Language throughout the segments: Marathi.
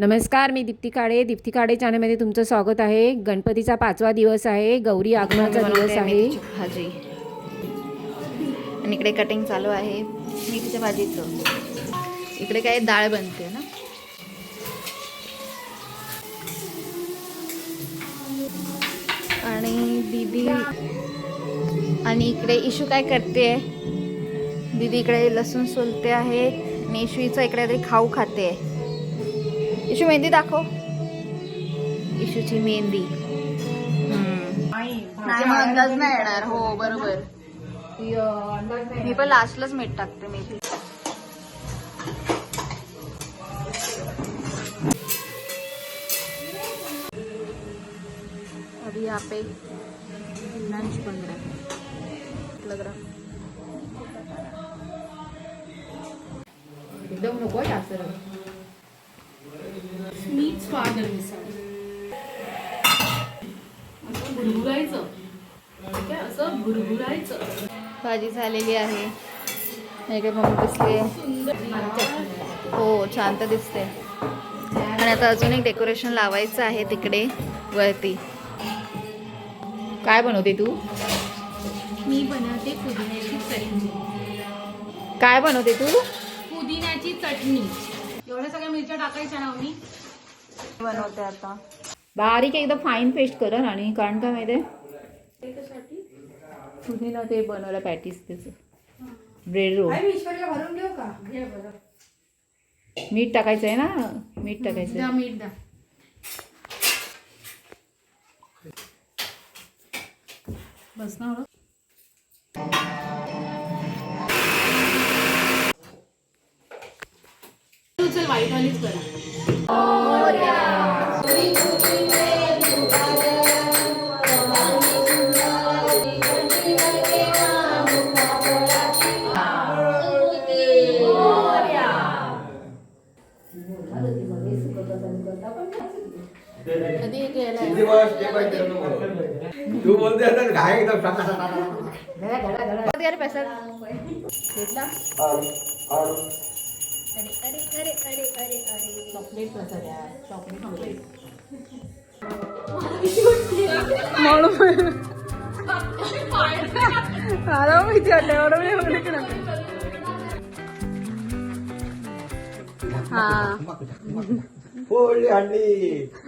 नमस्कार मी दीप्ती काळे. दीप्ती काळे चॅनलमध्ये तुमचं स्वागत आहे. गणपतीचा पाचवा दिवस आहे. गौरी आगमनाचा दिवस आहे. भाजी. आणि इकडे कटिंग चालू आहे. मेथीच्या भाजीचं. इकडे काय डाळ बनते ना? आणि दीदी आणि इकडे इशू काय करते? दीदी इकडे लसूण सोलते आहे. आणि इशूचं इकडे तरी खाऊ खाते. इशू मेहंदी दाखव. इशूची मेहंदी. हम्म. नाही मग अंदाज नाही येणार. हो बरोबर. मी पण लास्टलाच मीठ टाकते मेथी अभी यहाँ पे लंच बन रहा है। लग रहा एकदम नको जास्त मीच असं भुरभुरायचं ठीक आहे? असं भुरभुरायचं भाजी झालेली आहे. इकडे मम्मी बसली हो छान तर दिसते. आणि आता अजून एक डेकोरेशन लावायचं आहे तिकडे वरती. काय बनवते तू? मी बनवते पुदिन्याची चटणी. काय बनवते तू? पुदिन्याची चटणी. एवढ्या सगळ्या मिरच्या टाकायच्या ना मी बनवते आता. बारीक एकदम फाईन पेस्ट कर आणि कारण काय माहिती तुम्ही ना ते बनवलं पॅटीस त्याचं ब्रेड रोल मीठ टाकायचं आहे ना? मीठ टाकायचं आहे. मीठ बस ना चल वाईट वालीच करा. Ayo kita berangkat sana gara gara gara kau tiada pesan kita Ari, ari, ari, ari, ari, ari. Coklat coklat. Malu malu. Itu ada orang yang mau kenapa? Ah. Boleh Andi.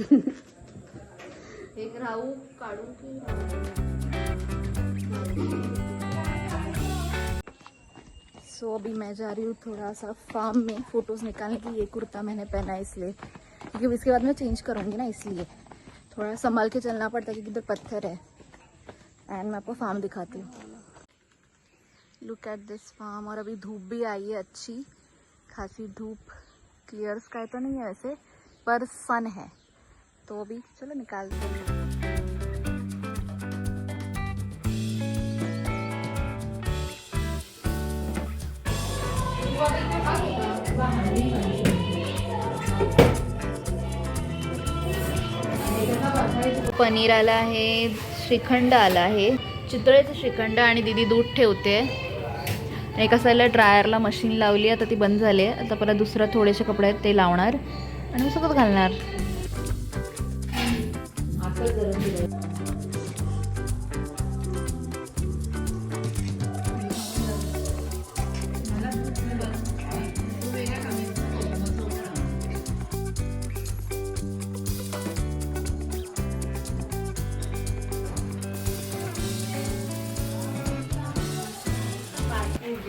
एक राहू काढू की? सो अभी मैं जा रही हूँ थोड़ा सा फार्म में फ़ोटोज़ निकालने के ये कुर्ता मैंने पहना है इसलिए। क्योंकि इसके बाद मैं चेंज करूँगी ना इसलिए। थोड़ा संभाल के चलना पड़ता है क्योंकि इधर पत्थर है। एंड मैं आपको फार्म दिखाती हूँ। लुक एट दिस फार्म और अभी धूप भी आई है अच्छी। खासी धूप। क्लियर स्काई तो नहीं है वैसे, पर सन है। तो अभी चलो निकालते हैं पनीर आलं आहे श्रीखंड आला आहे. चितळेचं श्रीखंड आणि दिदी दूध ठेवते. एका साईडला ड्रायरला मशीन लावली आता ती बंद झाली आहे. आता परत दुसरं थोडेसे कपडे आहेत ते लावणार. आणि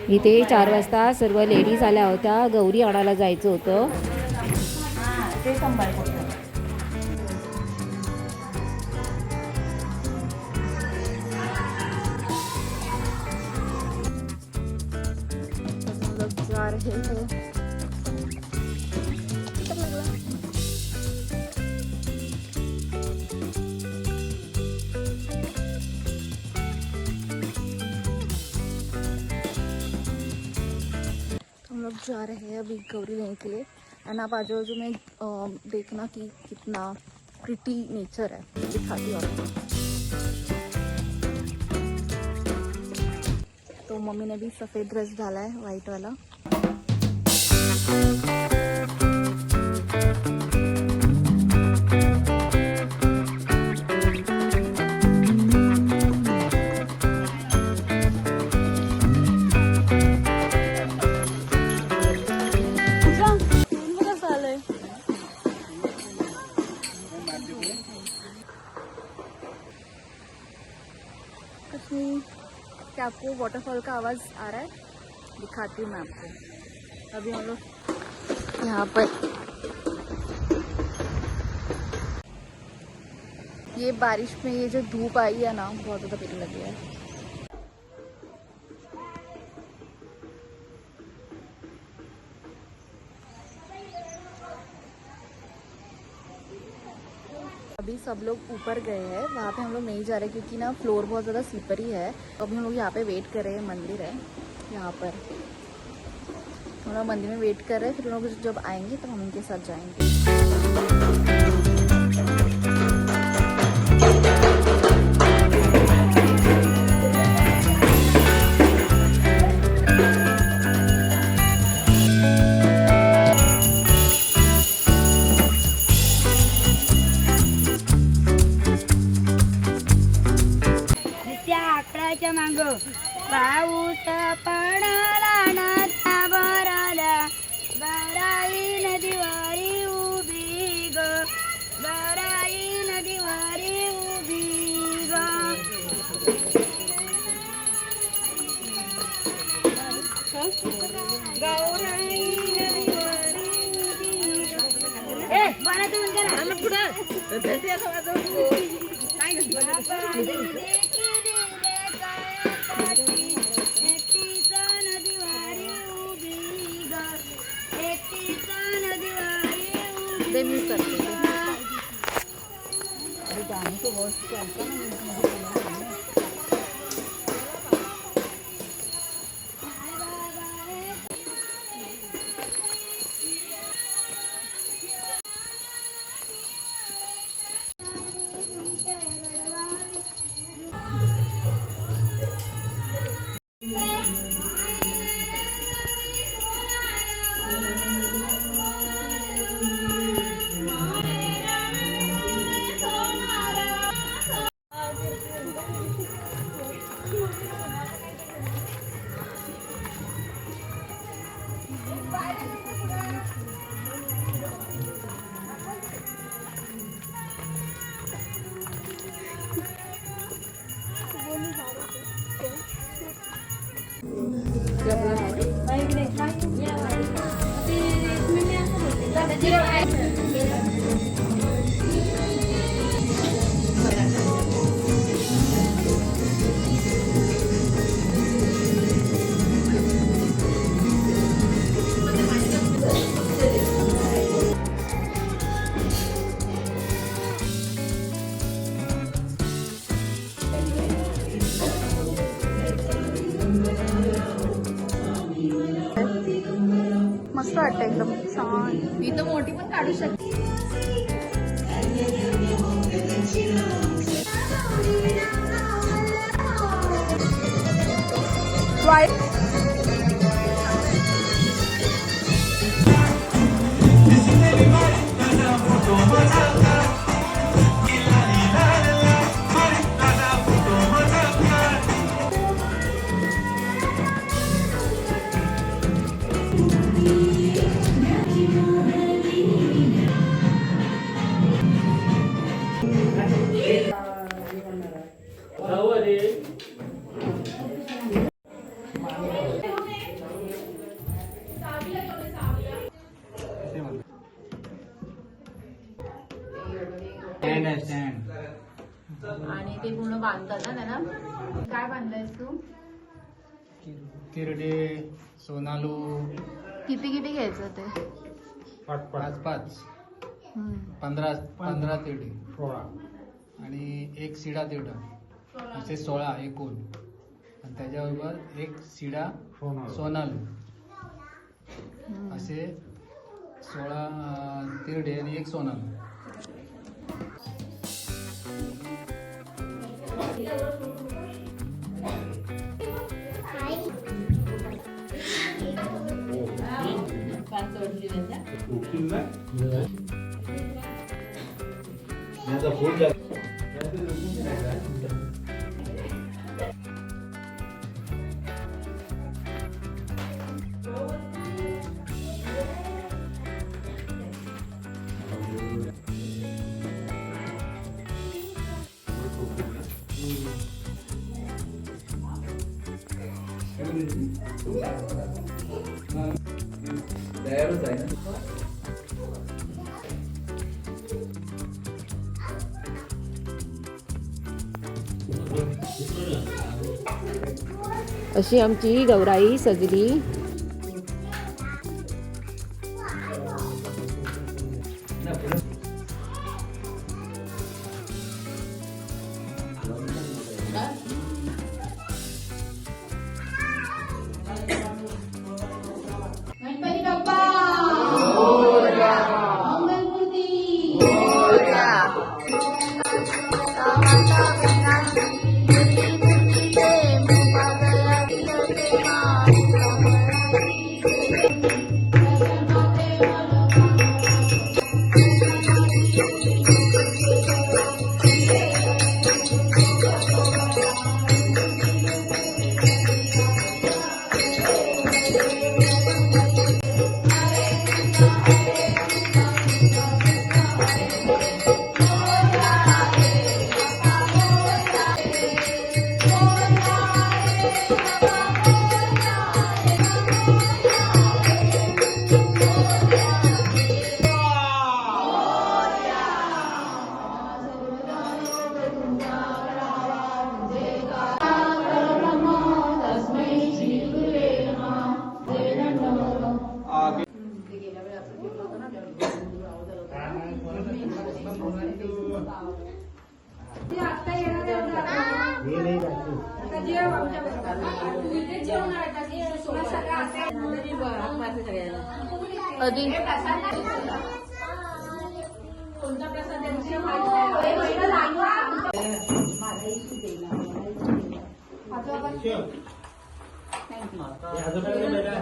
इथे चार वाजता सर्व लेडीज आल्या होत्या. गौरी आणायला जायचं होतं. जा रहे हैं। जा रहे हैं अभी गौरी लेने के लिए। एंड आप आजू बाजू में देखना कि कितना प्रिटी नेचर है। दिखाती हूँ तो मम्मी ने भी सफ़ेद ड्रेस डाला है वाइट वाला। क्या आपको वाटरफॉल का आवाज़ आ रहा है? दिखाती हूँ मैं आपको। अभी हम लोग यहाँ पर। ये बारिश में ये जो धूप आई है ना, बहुत ज़्यादा पिघल लगी है। अभी सब लोग ऊपर गए हैं, वहाँ पे हम लोग नहीं जा रहे क्योंकि ना फ्लोर बहुत ज़्यादा स्लिपरी है। तो अभी हम लोग यहाँ पे वेट कर रहे हैं, मंदिर है, यहाँ पर। हम लोग मंदिर में वेट कर रहे हैं फिर लोग जब आएंगे तो हम उनके साथ जाएंगे। पुढं दे मी करते Thank you. मस्त वाटतं एकदम. छान इथं मोठी पण काढू शकते. आणि तिरडे सोनालू. किती किती घ्यायचं ते? पाच पाच. हम्म. पंधरा पंधरा. तेवढे सोळा. आणि एक सिडा तेवढा असे सोळा एकूण. आणि त्याच्याबरोबर एक सिडा सोनालू. असे सोळा अं, तिरडे आणि एक सोनालू. 네. 그 웃기는데? 웃긴데? 네. 내가 보자. तयारच आहे ना अशी आमची गौराई सजली. कधी?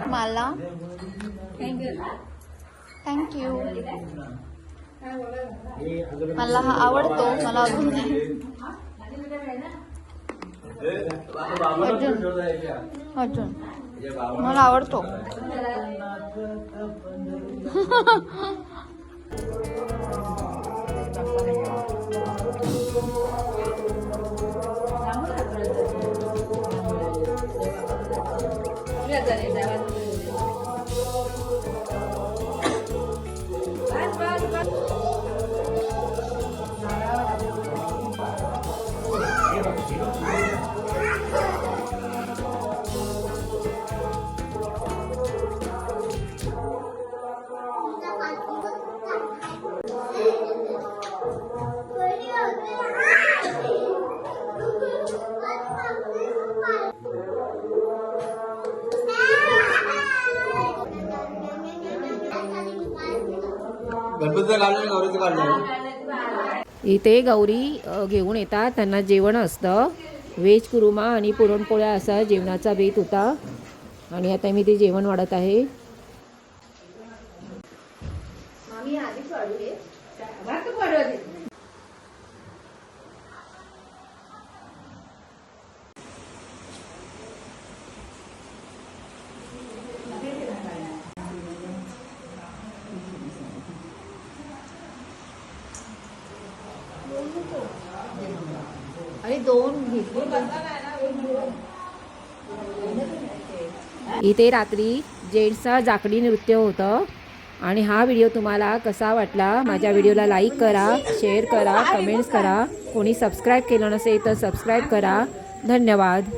मला? थँक्यू मला हा आवडतो मला अजून अर्जुन अर्जुन मला आवडतो. इथे गौरी घेऊन येतात. त्यांना जेवण असतं. व्हेज कुरुमा आणि पुरणपोळ्या असा जेवणाचा बेत होता. आणि आता मी ते जेवण वाढत आहे आणि दोन इथे रात्री जेंट्सचा जाकडी नृत्य होतं आणि हा व्हिडिओ तुम्हाला कसा वाटला माझ्या व्हिडिओला लाईक करा शेअर करा कमेंट्स करा. कोणी सबस्क्राईब केलं नसेल तर सबस्क्राईब करा. धन्यवाद.